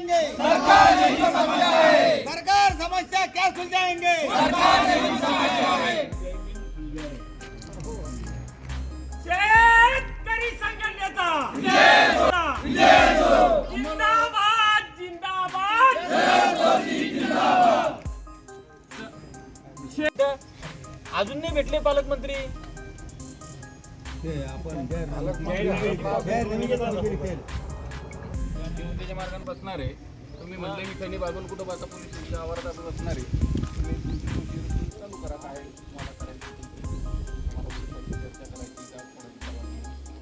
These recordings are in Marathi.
सुलझाएंगे सरकार समस्या क्या सुलझाएंगे? शेतकरी संघटनेचा जिंदाबाद जिंदाबाद। अजून नाही भेटले पालकमंत्री. त्याच्या मार्गाने बसणार आहे. तुम्ही म्हणले मी खैनी बाजून कुठं बसा पोलीस स्टेशनच्या आवारात असं बसणार आहे. तुम्ही तुमची तुमची चालू करा काय मला करायचं चर्चा करायची करायची.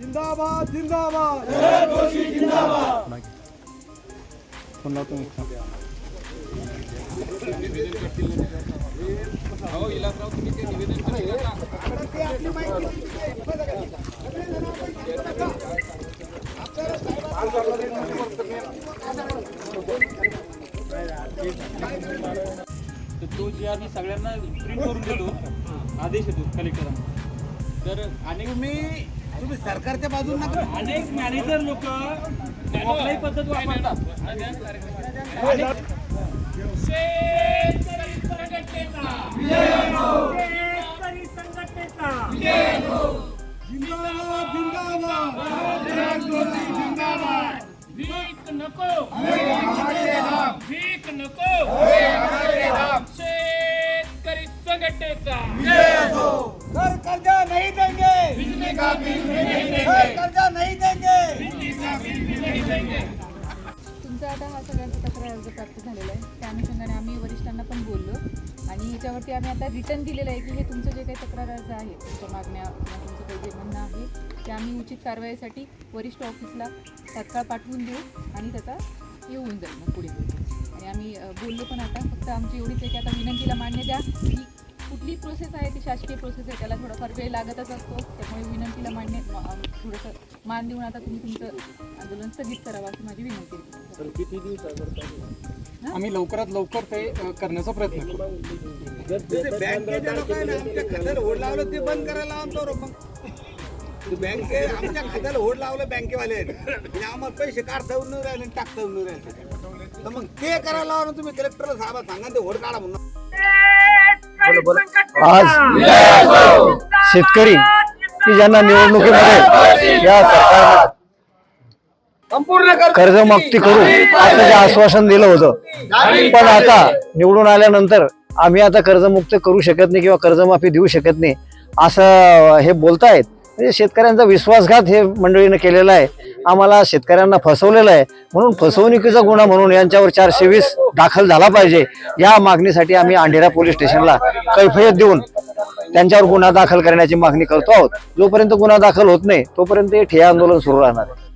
जिंदाबाद जिंदाबाद. फोन लावतो हो? तर तो जे आम्ही सगळ्यांना प्रिंट करून देतो आदेश येतो कलेक्टरांना तर अनेक मी तुम्ही सरकारच्या बाजून नका. अनेक मॅनेजर लोक पद्धत वापरतात. शेतकरी संघटनेचा. नको. भीक नको. शेतकरी संघटनेचा. सर कर्जा नहीं देंगे. सर कर्जा नहीं देंगे. आमचा आता हा सगळ्यांचा तक्रार अर्ज प्राप्त झालेला आहे. त्या अनुषंगाने आम्ही वरिष्ठांना पण बोललो आणि याच्यावरती आम्ही आता रिटर्न दिलेलं आहे की हे तुमचं जे काही तक्रार अर्ज आहे तुमच्या मागण्या किंवा तुमचं काही जे म्हणणं आहे ते आम्ही उचित कारवाईसाठी वरिष्ठ ऑफिसला तात्काळ पाठवून देऊ आणि त्याचा येऊन जाईल मग पुढे आणि आम्ही बोललो पण आता फक्त आमची एवढीच आहे की आता विनंतीला मान्य द्या की कुठली प्रोसेस आहे ती शासकीय प्रोसेस आहे त्याला थोडाफार वेळ लागतच असतो त्यामुळे विनंतीला मान्य थोडंसं मान देऊन आता तुम्ही तुमचं आंदोलन स्थगित करावं अशी माझी विनंती आहे. आम्ही लवकरात लवकर ते अ, करण्याचा प्रयत्न करू. बँकेच्या लोकांना आमच्या खात्याला होड लावलं ते बंद करायला आमचं रोखम बँके आमच्या खात्याला होड लावलं बँकेवाले आणि आम्हाला पैसे काढता येऊन नाही राहिले आणि टाकता येऊन नाही राहिले. तर मग ते करायला लावा ना तुम्ही कलेक्टरला साहेब सांगा ते होड काढा म्हणून. आज शेतकरी की ज्यांना निवडणुकीमध्ये या सरकारनं कर्जमुक्ती करू असं जे आश्वासन दिलं होतं. पण आता निवडून आल्यानंतर आम्ही आता कर्जमुक्त करू शकत नाही किंवा कर्जमाफी देऊ शकत नाही असं हे बोलतायत. म्हणजे शेतकऱ्यांचा विश्वासघात हे मंडळीनं केलेला आहे. आम्हाला शेतकऱ्यांना फसवलेलं आहे. म्हणून फसवणुकीचा गुन्हा म्हणून यांच्यावर चारशे वीस दाखल झाला पाहिजे. या मागणीसाठी आम्ही अंढेरा पोलीस स्टेशनला कैफियत देऊन त्यांच्यावर गुन्हा दाखल करण्याची मागणी करतो आहोत. जोपर्यंत गुन्हा दाखल होत नाही तोपर्यंत हे ठिय्या आंदोलन सुरू राहणार आहे.